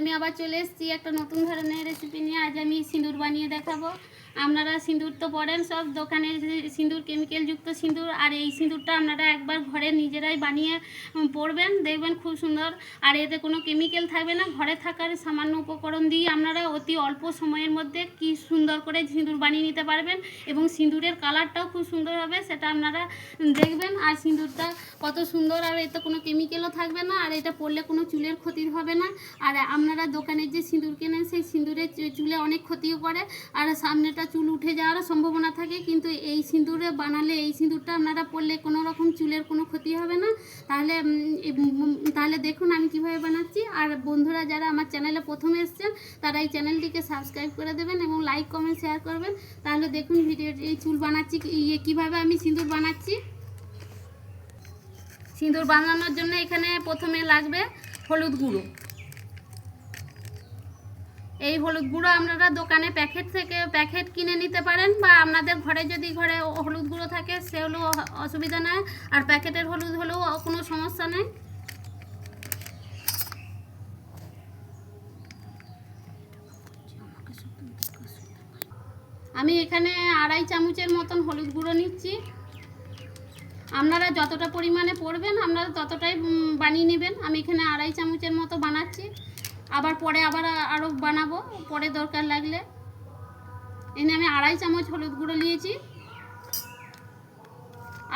আমি আবার চলে এসেছি একটা নতুন ধরনের রেসিপি নিয়ে। আজ আমি সিঁদুর বানিয়ে দেখাবো। আপনারা সিঁদুর তো পড়েন, সব দোকানে সিঁদুর কেমিক্যালযুক্ত সিঁদুর, আর এই সিঁদুরটা আপনারা একবার ঘরে নিজেরাই বানিয়ে পরবেন দেখবেন খুব সুন্দর। আর এতে কোনো কেমিক্যাল থাকবে না। ঘরে থাকার সামান্য উপকরণ দিয়ে আপনারা অতি অল্প সময়ের মধ্যে কি সুন্দর করে সিঁদুর বানিয়ে নিতে পারবেন এবং সিঁদুরের কালারটাও খুব সুন্দর হবে, সেটা আপনারা দেখবেন। আর সিঁদুরটা কত সুন্দর, আর এতে কোনো কেমিক্যালও থাকবে না, আর এটা পরলে কোনো চুলের ক্ষতি হবে না। আর আপনারা দোকানের যে সিঁদুর কেনেন, সেই সিঁদুরে চুলে অনেক ক্ষতিও করে আর সামনেটা চুল উঠে যাওয়ারও সম্ভাবনা থাকে। কিন্তু এই সিঁদুরে বানালে, এই সিঁদুরটা আপনারা পরলে কোনো রকম চুলের কোনো ক্ষতি হবে না। তাহলে তাহলে দেখুন আমি কীভাবে বানাচ্ছি। আর বন্ধুরা যারা আমার চ্যানেলে প্রথমে এসছেন, তারা এই চ্যানেলটিকে সাবস্ক্রাইব করে দেবেন এবং লাইক, কমেন্ট, শেয়ার করবেন। তাহলে দেখুন ভিডিও এই চুল বানাচ্ছি ইয়ে কীভাবে আমি সিঁদুর বানাচ্ছি। সিঁদুর বানানোর জন্য এখানে প্রথমে লাগবে হলুদ গুঁড়ো। এই হলুদ গুঁড়ো আপনারা দোকানে প্যাকেট থেকে প্যাকেট কিনে নিতে পারেন বা আপনাদের ঘরে যদি ঘরে হলুদ গুঁড়ো থাকে সেগুলো অসুবিধা নেই। আর প্যাকেটের হলুদ হলেও কোনো সমস্যা নেই। আমি এখানে আড়াই চামচের মতন হলুদ গুঁড়ো নিচ্ছি। আপনারা যতটা পরিমাণে পড়বেন আপনারা ততটাই বানিয়ে নেবেন। আমি এখানে আড়াই চামচের মতো বানাচ্ছি। আবার পরে আবার আরও বানাবো, পরে দরকার লাগলে। এনে আমি আড়াই চামচ হলুদ গুঁড়ো নিয়েছি।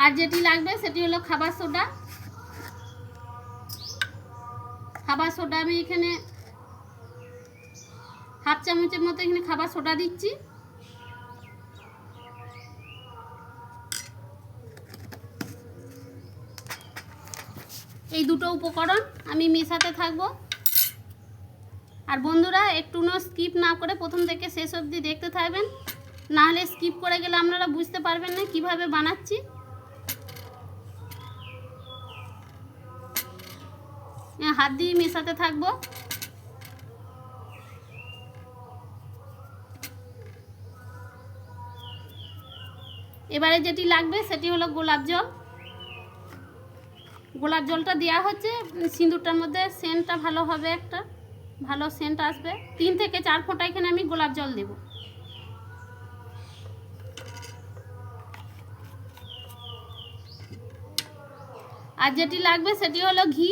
আর যেটি লাগবে সেটি হলো খাবার সোডা। খাবার সোডা আমি এখানে হাফ চামচের মতো এখানে খাবার সোডা দিচ্ছি। এই দুটো উপকরণ আমি মেশাতে থাকব। আর বন্ধুরা একটুও স্কিপ না করে প্রথম থেকে শেষ অবধি দেখতে থাকবেন। নাহলে স্কিপ করে গেলে আপনারা বুঝতে পারবেন না কীভাবে বানাচ্ছি। হ্যাঁ, হাত দিয়ে মেশাতে থাকব। এবারে যেটি লাগবে সেটি হলো গোলাপ জল। গোলাপ জলটা দেওয়া হচ্ছে সিঁদুরটার মধ্যে সেন্টটা ভালো হবে একটা। ভালো সেন্ট আসবে। তিন থেকে চার ফোঁটা এখানে আমি গোলাপ জল দেব। আর যেটি লাগবে সেটি হলো ঘি।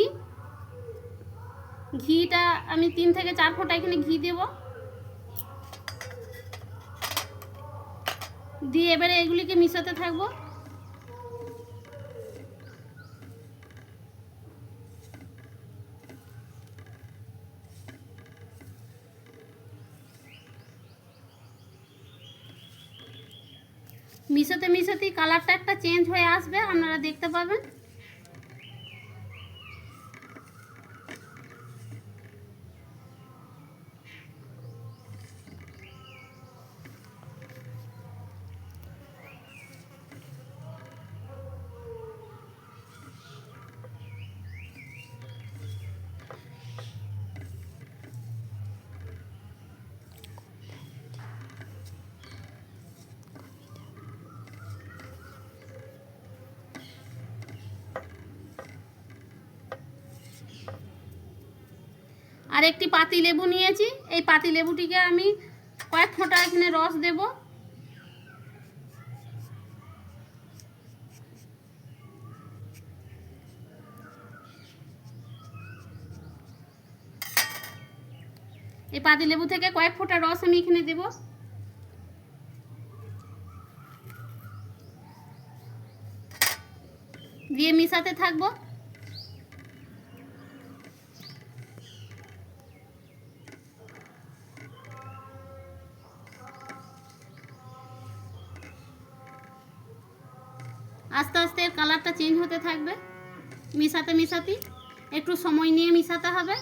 ঘিটা আমি তিন থেকে চার ফোঁটা এখানে ঘি দেব। দিয়ে এবারে এগুলিকে মিশাতে থাকব। মিশাতে মিশোতেই কালারটা একটা চেঞ্জ হয়ে আসবে আপনারা দেখতে পাবেন। আর একটি পাতি লেবু নিয়েছি। এই পাতি লেবুটিকে আমি কয়েক ফোঁটা এখানে রস দেব। এই পাতি লেবু থেকে কয়েক ফোঁটা রস আমি এখানে দেব। দিয়ে মিশাতে থাকব। কালারটা চেঞ্জ হতে থাকবে। মিশাতে মিশাতে একটু সময় নিয়ে মিশাতে হবে।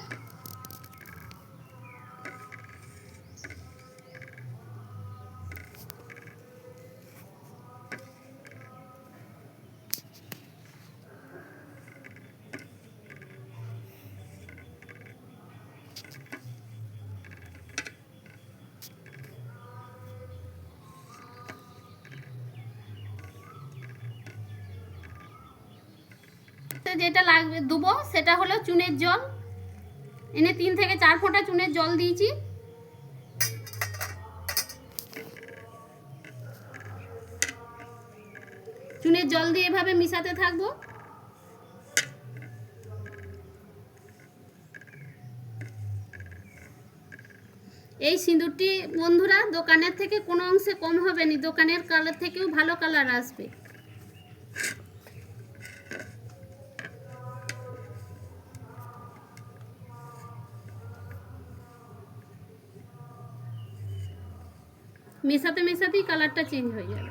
যেটা লাগবে দেবো, সেটা হলো চুনের জল। এনে তিন থেকে চার ফোঁটা চুনের জল দিয়েছি। চুনের জল দিয়ে এভাবে মিশাতে থাকব। এই সিঁদুরটি বন্ধুরা দোকানের থেকে কোনো অংশে কম হবে না, দোকানের কালার থেকেও ভালো কালার আসবে। মেশাতে মেশাতেই কালারটা চেঞ্জ হয়ে যাবে।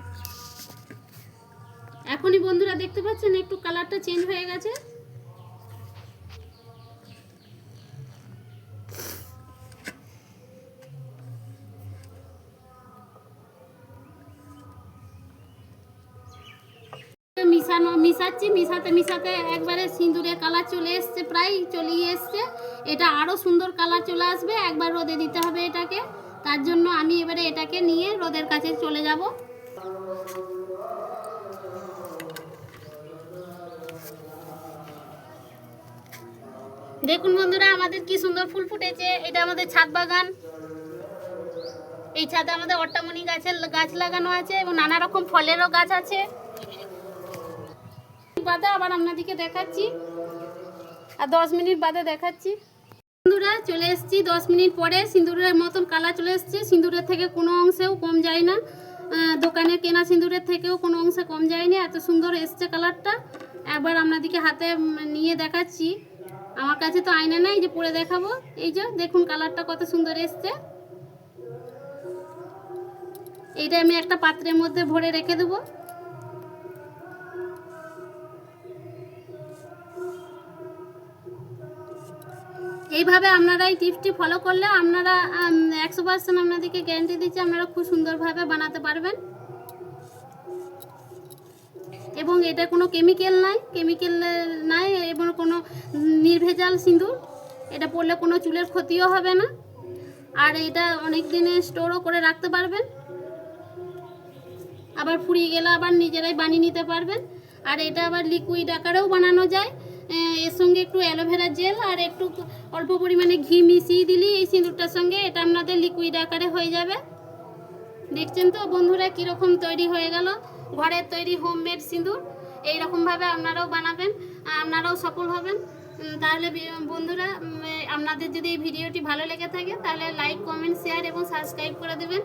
এখনই বন্ধুরা দেখতে পাচ্ছেন একটু কালারটা চেঞ্জ হয়ে গেছে। মিশানো, মিশাচ্ছি, মিশাতে মিশাতে একবারে সিঁদুরে কালার চলে এসছে, প্রায় চলেই এসছে। এটা আরও সুন্দর কালার চলে আসবে। একবার রোদে দিতে হবে এটাকে। তার জন্য আমি এবারে এটাকে নিয়ে রোদের কাছে চলে যাব। দেখুন বন্ধুরা, আমাদের কি সুন্দর ফুল ফুটেছে। এটা আমাদের ছাদ বাগান। এই ছাদে আমাদের অট্টামণি গাছের গাছ লাগানো আছে এবং নানা রকম ফলেরও গাছ আছে। বাদে আবার আপনাদেরকে দেখাচ্ছি। আর দশ মিনিট বাদে দেখাচ্ছি। সিঁদুরা চলে এসেছি, দশ মিনিট পরে সিঁদুরের মতন কালার চলে এসেছে। সিঁদুরের থেকে কোনো অংশেও কম যায় না। দোকানে কেনা সিঁদুরের থেকেও কোনো অংশে কম যায়নি। এত সুন্দর এসছে কালারটা। একবার আপনাদেরকে হাতে নিয়ে দেখাচ্ছি। আমার কাছে তো আয়না নাই, যে পরে দেখাবো। এই যে, দেখুন কালারটা কত সুন্দর এসছে। এইটা আমি একটা পাত্রের মধ্যে ভরে রেখে দেবো। এইভাবে আপনারা এই টিপসটি ফলো করলে আপনারা একশো পার্সেন্ট আপনাদেরকে গ্যারেন্টি দিচ্ছি আপনারা খুব সুন্দরভাবে বানাতে পারবেন। এবং এটা কোনো কেমিক্যাল নাই কেমিক্যাল নাই, এবং কোনো নির্ভেজাল সিঁদুর। এটা পড়লে কোনো চুলের ক্ষতিও হবে না। আর এটা অনেক দিনে স্টোরও করে রাখতে পারবেন। আবার ফুরিয়ে গেলে আবার নিজেরাই বানিয়ে নিতে পারবেন। আর এটা আবার লিকুইড আকারেও বানানো যায়। এর সঙ্গে একটু অ্যালোভেরা জেল আর একটু অল্প পরিমাণে ঘি মিশিয়ে দিলেই এই সিঁদুরটার সঙ্গে এটা আপনাদের লিকুইড আকারে হয়ে যাবে। দেখছেন তো বন্ধুরা কীরকম তৈরি হয়ে গেল? ঘরের তৈরি হোমমেড সিঁদুর। এইরকমভাবে আপনারাও বানাবেন, আপনারাও সফল হবেন। তাহলে বন্ধুরা আপনাদের যদি এই ভিডিওটি ভালো লেগে থাকে, তাহলে লাইক কমেন্ট শেয়ার এবং সাবস্ক্রাইব করে দেবেন।